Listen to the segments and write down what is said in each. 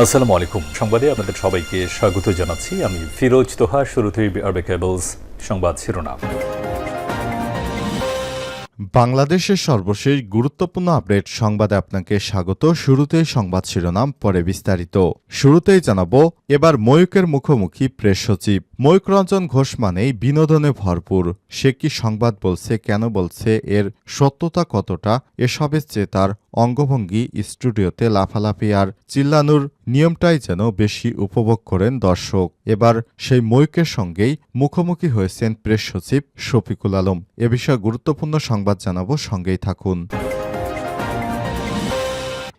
আসসালামু আলাইকুম। সংবাদে আপনাদের সবাইকে স্বাগত জানাচ্ছি। আমি ফিরোজ তোহা, শুরুতেই আরবে কেবলস সংবাদ শিরোনাম। বাংলাদেশের সর্বশেষ গুরুত্বপূর্ণ আপডেট সংবাদে আপনাকে স্বাগত। শুরুতেই সংবাদ শিরোনাম, পরে বিস্তারিত। শুরুতেই জানাব, এবার ময়ূকের মুখোমুখি প্রেস সচিব। ময়ূক রঞ্জন ঘোষ মানেই বিনোদনে ভরপুর। সে কি সংবাদ বলছে, কেন বলছে, এর সত্যতা কতটা, এসবের চেয়ে তার অঙ্গভঙ্গি স্টুডিওতে লাফালাফি। আর চিল্লানোর নিয়মটাই যেন বেশি উপভোগ করেন দর্শক। এবার সেই মৈকের সঙ্গেই মুখোমুখি হয়েছেন প্রেস সচিব শফিকুল আলম। এ বিষয়ে গুরুত্বপূর্ণ সংবাদ জানাব, সঙ্গেই থাকুন।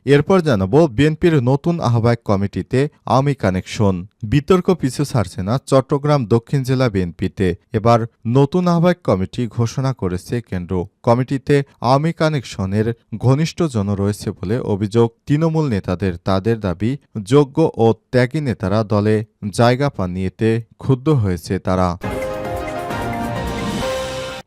এরপর জানাব বিএনপির নতুন আহ্বায়ক কমিটিতে আওয়ামী কানেকশন। বিতর্ক পিছু ছাড়ছে না চট্টগ্রাম দক্ষিণ জেলা বিএনপিতে। এবার নতুন আহ্বায়ক কমিটি ঘোষণা করেছে কেন্দ্র। কমিটিতে আওয়ামী কানেকশনের ঘনিষ্ঠজন রয়েছে বলে অভিযোগ। তৃণমূল নেতাদের তাদের দাবি, যোগ্য ও ত্যাগী নেতারা দলে জায়গা পাননি এতে ক্ষুব্ধ হয়েছে তারা।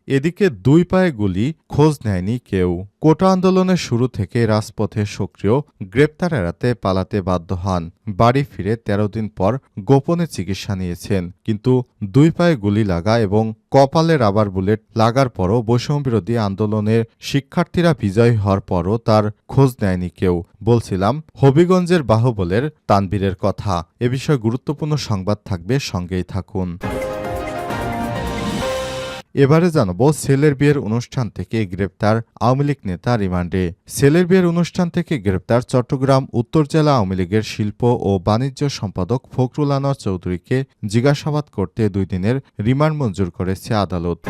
এদিকে দুই পায়ে গুলি, খোঁজ নেয়নি কেউ। কোটা আন্দোলনের শুরু থেকে রাজপথে সক্রিয়, গ্রেপ্তার এড়াতে পালাতে বাধ্য হন। বাড়ি ফিরে ১৩ দিন পর গোপনে চিকিৎসা নিয়েছেন। কিন্তু দুই পায়ে গুলি লাগা এবং কপালে রাবার বুলেট লাগার পরও বৈষম্যবিরোধী আন্দোলনের শিক্ষার্থীরা বিজয়ী হওয়ার পরও তার খোঁজ নেয়নি কেউ। বলছিলাম, হবিগঞ্জের বাহুবলের তানবীরের কথা। এ বিষয়ে গুরুত্বপূর্ণ সংবাদ থাকবে, সঙ্গেই থাকুন। এবারে জানাব সেলের বিয়ের অনুষ্ঠান থেকে গ্রেপ্তার আওয়ামী লীগ নেতা রিমান্ডে। সেলের বিয়ের অনুষ্ঠান থেকে গ্রেপ্তার চট্টগ্রাম উত্তর জেলা আওয়ামী লীগের শিল্প ও বাণিজ্য সম্পাদক ফখরুল আনোয়ার চৌধুরীকে জিজ্ঞাসাবাদ করতে দুই দিনের রিমান্ড মঞ্জুর করেছে আদালত।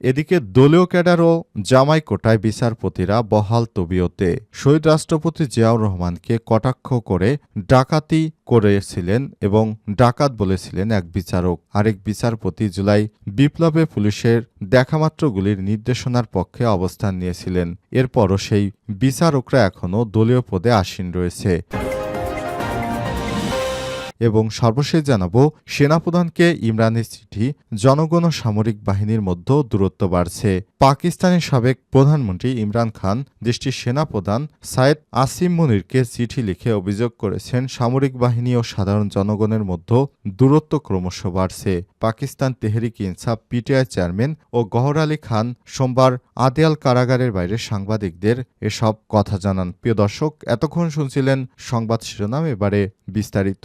এদিকে দলীয় ক্যাডার ও জামাই কোটায় বিচারপতিরা বহাল তবিয়তে। শহীদ রাষ্ট্রপতি জিয়াউর রহমানকে কটাক্ষ করে ডাকাতি করেছিলেন এবং ডাকাত বলেছিলেন এক বিচারক। আরেক বিচারপতি জুলাই বিপ্লবে পুলিশের দেখামাত্রগুলির নির্দেশনার পক্ষে অবস্থান নিয়েছিলেন। এরপরও সেই বিচারকরা এখনও দলীয় পদে আসীন রয়েছে। এবং সর্বশেষ জানাব, সেনাপ্রধানকে ইমরানের চিঠি, জনগণ ও সামরিক বাহিনীর মধ্যে দূরত্ব বাড়ছে। পাকিস্তানের সাবেক প্রধানমন্ত্রী ইমরান খান, দেশটির সেনাপ্রধান সায়েদ আসিম মুনিরকে চিঠি লিখে অভিযোগ করেছেন, সামরিক বাহিনী ও সাধারণ জনগণের মধ্যে দূরত্ব ক্রমশ বাড়ছে। পাকিস্তান তেহরিক ইনসাফ পিটিআই চেয়ারম্যান ও গহর আলী খান সোমবার আদিয়াল কারাগারের বাইরে সাংবাদিকদের এসব কথা জানান। প্রিয় দর্শক, এতক্ষণ শুনছিলেন সংবাদ শিরোনাম, এবারে বিস্তারিত।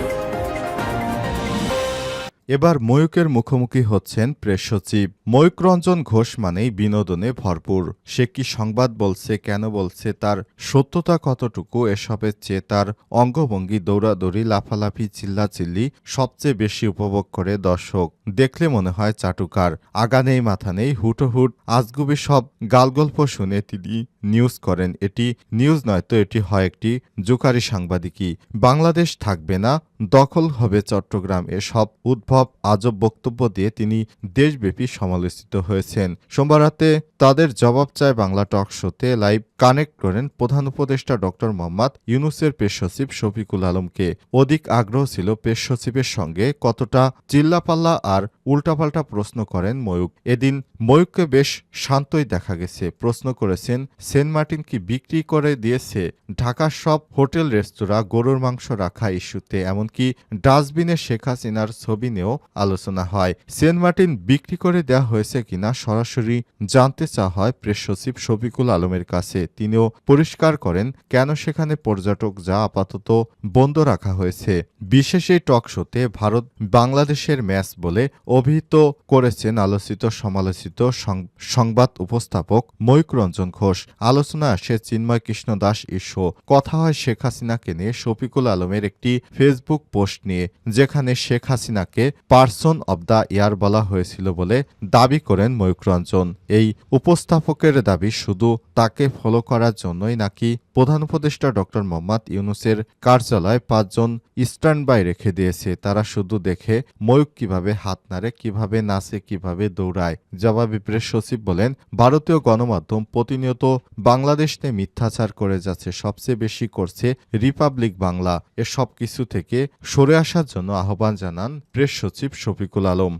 এবার ময়ূকের মুখোমুখি হচ্ছেন প্রেস সচিব। ময়ূক রঞ্জন ঘোষ মানেই বিনোদনে ভরপুর। সে কি সংবাদ বলছে, কেন বলছে, তার সত্যতা কতটুকু, এসবের চেয়ে তার অঙ্গভঙ্গি, দৌড়াদৌড়ি, লাফালাফি, চিল্লাচিল্লি সবচেয়ে বেশি উপভোগ করে দর্শক। দেখলে মনে হয় চাটুকার। আগা নেই, মাথা নেই, হুটোহুট, আজগুবি সব গালগল্প শুনে তিনি নিউজ করেন, এটি নিউজ নয় তো এটি হয় একটি জুকারি সাংবাদিকী বাংলাদেশ থাকবে না, দখল হবে চট্টগ্রাম। এসব উদ্ভব আজব বক্তব্য দিয়ে তিনি দেশব্যাপী সমালোচিত হয়েছেন। সোমবার রাতে তাদের জবাব চায় বাংলা টক শোতে লাইভ কানেক্ট করেন প্রধান উপদেষ্টা ডক্টর মোহাম্মদ ইউনুসের পেশ সচিব শফিকুল আলমকে। অধিক আগ্রহ ছিল পেশ সচিবের সঙ্গে কতটা চিল্লাপাল্লা আর উল্টাপাল্টা প্রশ্ন করেন ময়ূক এদিন ময়ূককে বেশ শান্তই দেখা গেছে, প্রশ্ন করেছেন সেন্ট মার্টিন কি বিক্রি করে দিয়েছে? ঢাকার সব হোটেল, রেস্তোরাঁ, গরুর মাংস রাখা ইস্যুতে, এমনকি ডাস্টবিনে শেখ হাসিনার ছবি নিয়েও আলোচনা হয়। সেন্ট মার্টিন বিক্রি করে দেওয়া হয়েছে কিনা সরাসরি জানতে চাওয়া হয় প্রেস সচিব শফিকুল আলমের কাছে। তিনিও পরিষ্কার করেন, কেন সেখানে পর্যটক যা আপাতত বন্ধ রাখা হয়েছে। বিশেষ এই টক শোতে ভারত বাংলাদেশের ম্যাচ বলে অভিহিত করেছেন আলোচিত সমালোচিত সংবাদ উপস্থাপক ময়ূক রঞ্জন ঘোষ। আলোচনা আসে চিন্ময় কৃষ্ণ দাস ইস্যু কথা হয় শেখ হাসিনাকে নিয়ে। শফিকুল আলমের একটি ফেসবুক পোস্ট নিয়ে, যেখানে শেখ হাসিনাকে পার্সন অব দ্য ইয়ার বলা হয়েছিল বলে দাবি করেন ময়ূকরঞ্জন এই উপস্থাপকের দাবি শুধু তাকে ফলো করার জন্যই নাকি প্রধান উপদেষ্টা ডক্টর মোহাম্মদ ইউনুসের কার্যালয় পাঁচজন স্ট্যান্ড বাই রেখে দিয়েছে। তারা শুধু দেখে ময়ূক কীভাবে হাত নাড়ে, কীভাবে নাচে, কীভাবে দৌড়ায়। জবাবে প্রেস সচিব বলেন, ভারতীয় গণমাধ্যম প্রতিনিয়ত বাংলাদেশ মিথ্যাচার করে যাচ্ছে, সবচেয়ে বেশি করছে রিপাবলিক বাংলা। এসব কিছু থেকে সরে আসার জন্য আহ্বান জানান প্রেস সচিব শফিকুল আলম।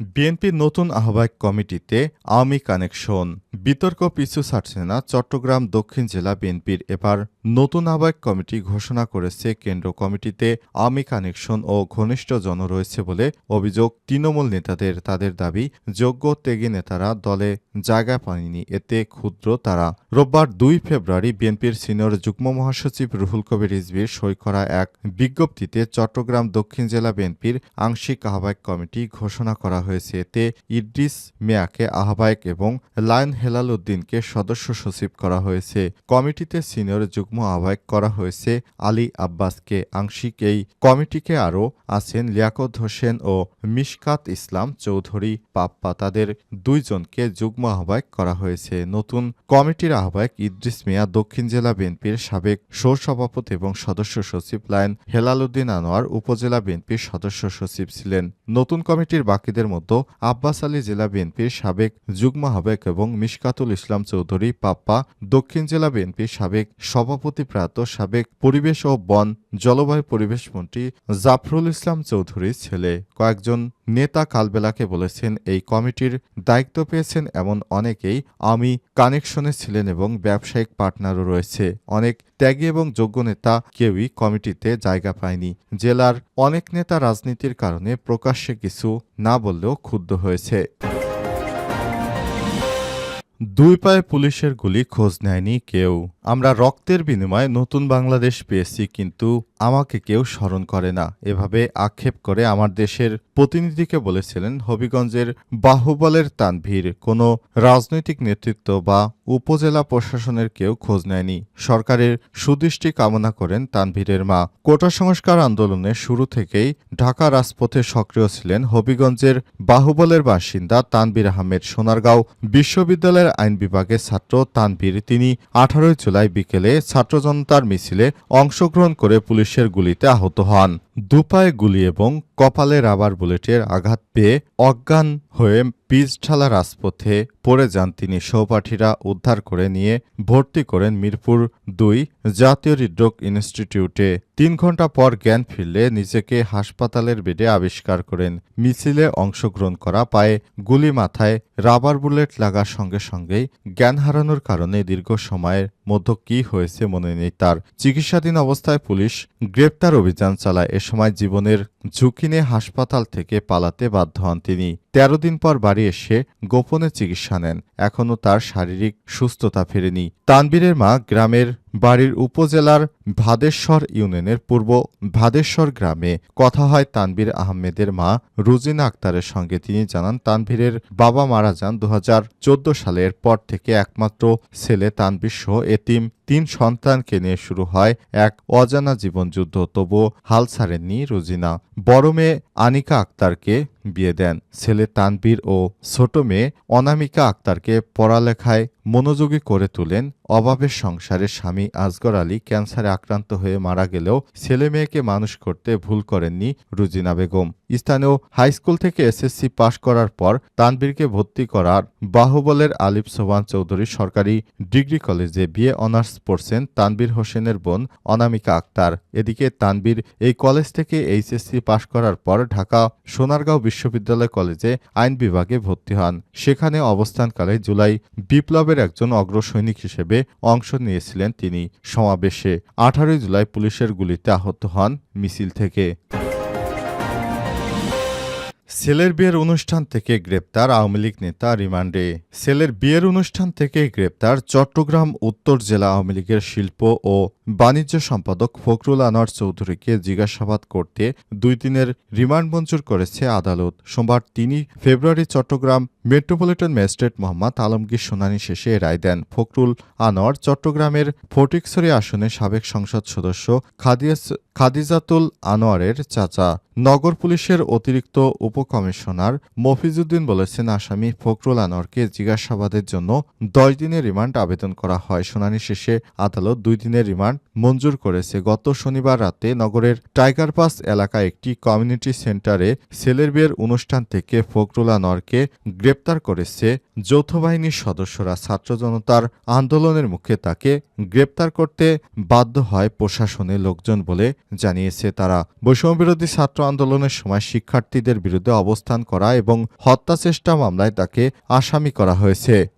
বিএনপির নতুন আহ্বায়ক কমিটিতে আওয়ামী কানেকশন। বিতর্ক পিছু ছাড়ছে না চট্টগ্রাম দক্ষিণ জেলা বিএনপির। এবার নতুন আহ্বায়ক কমিটি ঘোষণা করেছে কেন্দ্র কমিটিতে আওয়ামী কানেকশন ও ঘনিষ্ঠ জন রয়েছে বলে অভিযোগ। তৃণমূল নেতাদের তাদের দাবি, যোগ্য ত্যাগী নেতারা দলে জায়গা পায়নি, এতে ক্ষুদ্র তারা। রোববার দুই ফেব্রুয়ারি বিএনপির সিনিয়র যুগ্ম মহাসচিব রুহুল কবির রিজভির সই করা এক বিজ্ঞপ্তিতে চট্টগ্রাম দক্ষিণ জেলা বিএনপির আংশিক আহ্বায়ক কমিটি ঘোষণা করা হয়েছে। এতে ইদ্রিস মিয়াকে আহ্বায়ক এবং লায়ন হেলাল উদ্দিনকে সদস্য সচিব করা হয়েছে। কমিটিতে সিনিয়র যুগ্ম আহ্বায়ক করা হয়েছে আলী আব্বাসকে। আংশিক এই কমিটিকে আরও আছেন লিয়াকত হোসেন ও মিশকাত ইসলাম চৌধুরী পাপ্পা। তাদের দুইজনকে যুগ্ম আহ্বায়ক করা হয়েছে। নতুন কমিটির আহ্বায়ক ইদ্রিস মিয়া দক্ষিণ জেলা বিএনপির সাবেক সহসভাপতি এবং সদস্য সচিব। লায়ন হেলাল উদ্দিন আনোয়ার উপজেলা বিএনপির সদস্য সচিব ছিলেন। নতুন কমিটির বাকিদের মধ্যে আব্বাস আলী জেলা বিএনপির সাবেক যুগ্ম আহ্বায়ক এবং মিশকাতুল ইসলাম চৌধুরী পাপ্পা দক্ষিণ জেলা বিএনপির সাবেক সভাপতি প্রাত সাবেক পরিবেশ ও বন জলবায়ু পরিবেশ মন্ত্রী জাফরুল ইসলাম চৌধুরীর ছেলে। কয়েকজন নেতা কালবেলাকে বলেছেন, এই কমিটির দায়িত্ব পেয়েছেন এমন অনেকেই। আমি কানেকশনে ছিলেন এবং ব্যবসায়িক পার্টনারও রয়েছে। অনেক ত্যাগী এবং যোগ্য নেতা কেউই কমিটিতে জায়গা পায়নি। জেলার অনেক নেতা রাজনীতির কারণে প্রকাশ্যে কিছু না বললেও ক্ষুব্ধ হয়েছে। দুই পায়ে পুলিশের গুলি খোঁজ নেয়নি কেউ। আমরা রক্তের বিনিময়ে নতুন বাংলাদেশ পেয়েছি, কিন্তু আমাকে কেউ স্মরণ করে না। এভাবে আক্ষেপ করে আমার দেশের প্রতিনিধিকে বলেছিলেন হবিগঞ্জের বাহুবলের তানভীর। কোনো রাজনৈতিক নেতৃত্ব বা উপজেলা প্রশাসনের কেউ খোঁজ নেয়নি। সরকারের সুদৃষ্টি কামনা করেন তানভীরের মা। কোটা সংস্কার আন্দোলনের শুরু থেকেই ঢাকা রাজপথে সক্রিয় ছিলেন হবিগঞ্জের বাহুবলের বাসিন্দা তানভীর আহমেদ সোনারগাঁও। বিশ্ববিদ্যালয়ের আইন বিভাগের ছাত্র তানভীর তিনি আঠারোই জুলাই বিকেলে ছাত্র জনতার মিছিলে অংশগ্রহণ করে পুলিশের গুলিতে আহত হন। দুপায়ে গুলি এবং কপালে রাবার বুলেটের আঘাত পেয়ে অজ্ঞান হয়ে পিজঠালা রাজপথে পড়ে যান তিনি সহপাঠীরা উদ্ধার করে নিয়ে ভর্তি করেন মিরপুর দুই জাতীয় হৃদরোগ ইনস্টিটিউটে। তিন ঘণ্টা পর জ্ঞান ফিরলে নিজেকে হাসপাতালের বেডে আবিষ্কার করেন। মিছিলে অংশগ্রহণ করা পায়ে গুলি মাথায় রাবার বুলেট লাগার সঙ্গে সঙ্গেই জ্ঞান হারানোর কারণে দীর্ঘ সময়ের মধ্যে কি হয়েছে মনে নেই তার। চিকিৎসাধীন অবস্থায় পুলিশ গ্রেপ্তার অভিযান চালায়। এ সময় জীবনের ঝুঁকি নিয়ে হাসপাতাল থেকে পালাতে বাধ্য হন তিনি। তেরো দিন পর বাড়ি এসে গোপনে চিকিৎসা নেন। এখনও তার শারীরিক সুস্থতা ফেরেনি। তানবীরের মা গ্রামের বাড়ির উপজেলার ভাদেশ্বর ইউনিয়নের পূর্ব ভাদেশ্বর গ্রামে কথা হয় তানবীর আহমেদের মা রুজিনা আক্তারের সঙ্গে। তিনি জানান, তানভীরের বাবা মারা যান দু হাজার চোদ্দ সালের পর থেকে একমাত্র ছেলে তানবীর সহ এতিম তিন সন্তানকে নিয়ে শুরু হয় এক অজানা জীবনযুদ্ধ, তবুও হাল ছাড়েননি রুজিনা। বড় মেয়ে আনিকা আক্তারকে বিয়ে দেন। ছেলে তানবীর ও ছোট মেয়ে অনামিকা আক্তারকে পড়ালেখায় মনোযোগী করে তোলেন। অভাবের সংসারে স্বামী আজগর আলী ক্যান্সারে আক্রান্ত হয়ে মারা গেলেও ছেলে মেয়েকে মানুষ করতে ভুল করেননি রুজিনা বেগম। স্থানীয় হাইস্কুল থেকে এসএসসি পাশ করার পর তানবীরকে ভর্তি করার বাহুবলের আলিফ সোবান চৌধুরী সরকারি ডিগ্রি কলেজে বিয়ে অনার্স পড়ছেন তানবীর হোসেনের বোন অনামিকা আক্তার। এদিকে তানবীর এই কলেজ থেকে এইচএসসি পাশ করার পর ঢাকা সোনারগাঁও বিশ্ববিদ্যালয় কলেজে আইন বিভাগে ভর্তি হন। সেখানে অবস্থানকালে জুলাই বিপ্লবের একজন অগ্রসৈনিক হিসেবে অংশ নিয়েছিলেন তিনি। সমাবেশে আঠারোই জুলাই পুলিশের গুলিতে আহত হন মিছিল থেকে। ছেলের বিয়ের অনুষ্ঠান থেকে গ্রেপ্তার আওয়ামী লীগ নেতা রিমান্ডে। সেলের বিয়ের অনুষ্ঠান থেকে গ্রেপ্তার চট্টগ্রাম উত্তর জেলা আওয়ামী লীগের শিল্প ও বাণিজ্য সম্পাদক ফখরুল আনোয়ার চৌধুরীকে জিজ্ঞাসাবাদ করতে দুই দিনের রিমান্ড মঞ্জুর করেছে আদালত। সোমবার তিনই February Chattogram metropolitan magistrate Mohammad Alamgir শুনানি শেষে রায় দেন। ফখরুল আনোয়ার চট্টগ্রামের ফটিকছড়ি আসনে সাবেক সংসদ সদস্য খাদিজাতুল আনোয়ারের চাচা। নগর পুলিশের অতিরিক্ত উপকমিশনার মফিজুদ্দিন বলেছেন, আসামি ফখরুল আনোয়ারকে জিজ্ঞাসাবাদের জন্য দশ দিনের রিমান্ড আবেদন করা হয়। শুনানি শেষে আদালত দুই দিনের রিমান্ড মঞ্জুর করেছে। গত শনিবার রাতে নগরের টাইগার পাস এলাকায় একটি কমিউনিটি সেন্টারে ছেলের বিয়ের অনুষ্ঠান থেকে ফখরুল আনোয়ারকে গ্রেপ্তার করেছে যৌথ বাহিনীর সদস্যরা ছাত্র জনতার আন্দোলনের মুখে তাকে গ্রেপ্তার করতে বাধ্য হয় প্রশাসনের লোকজন বলে জানিয়েছে তারা। বৈষম্যবিরোধী ছাত্র আন্দোলনের সময় শিক্ষার্থীদের বিরুদ্ধে অবস্থান করা এবং হত্যা চেষ্টা মামলায় তাকে আসামি করা হয়েছে।